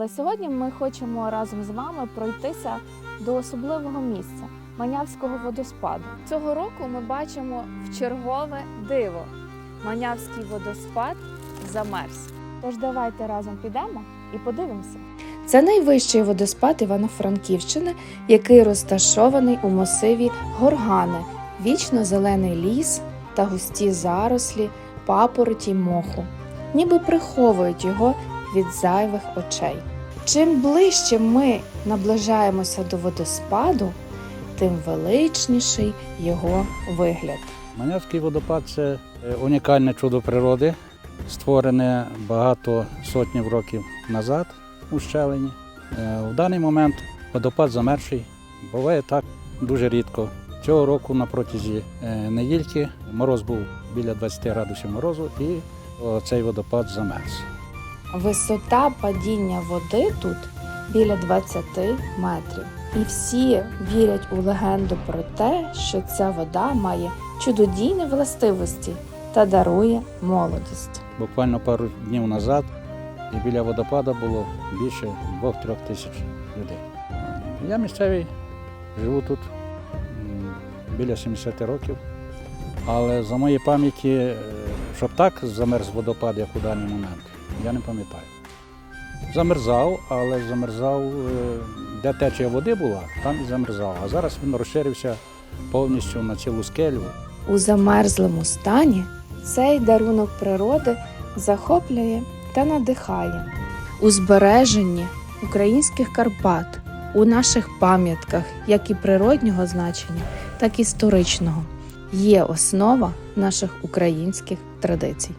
Але сьогодні ми хочемо разом з вами пройтися до особливого місця Манявського водоспаду. Цього року ми бачимо вчергове диво. Манявський водоспад замерз. Тож давайте разом підемо і подивимося. Це найвищий водоспад Івано-Франківщини, який розташований у масиві Горгани, вічно зелений ліс та густі зарослі, папороті моху, ніби приховують його від зайвих очей. Чим ближче ми наближаємося до водоспаду, тим величніший його вигляд. Манявський водопад це е, унікальне чудо природи, створене багато сотнів років назад у щелині. Е, В даний момент водопад замерший. Буває так дуже рідко. Цього року на протязі е, недільки мороз був біля 20 градусів морозу і цей водопад замерз. Висота падіння води тут біля 20 метрів. І всі вірять у легенду про те, що ця вода має чудодійні властивості та дарує молодість. Буквально пару днів назад і біля водопада було більше 2-3 тисяч людей. Я місцевий, живу тут біля 70 років. Але за моєї пам'яті, е, щоб так замерз водопад, як у даний момент, я не пам'ятаю. Замерзав, але замерзав, е, де течія води була, там і замерзав. А зараз він розширився повністю на цілу скелю. У замерзлому стані цей дарунок природи захоплює та надихає у збереженні українських Карпат, у наших пам'ятках, як і природнього значення, так і історичного, є основа наших українських традицій.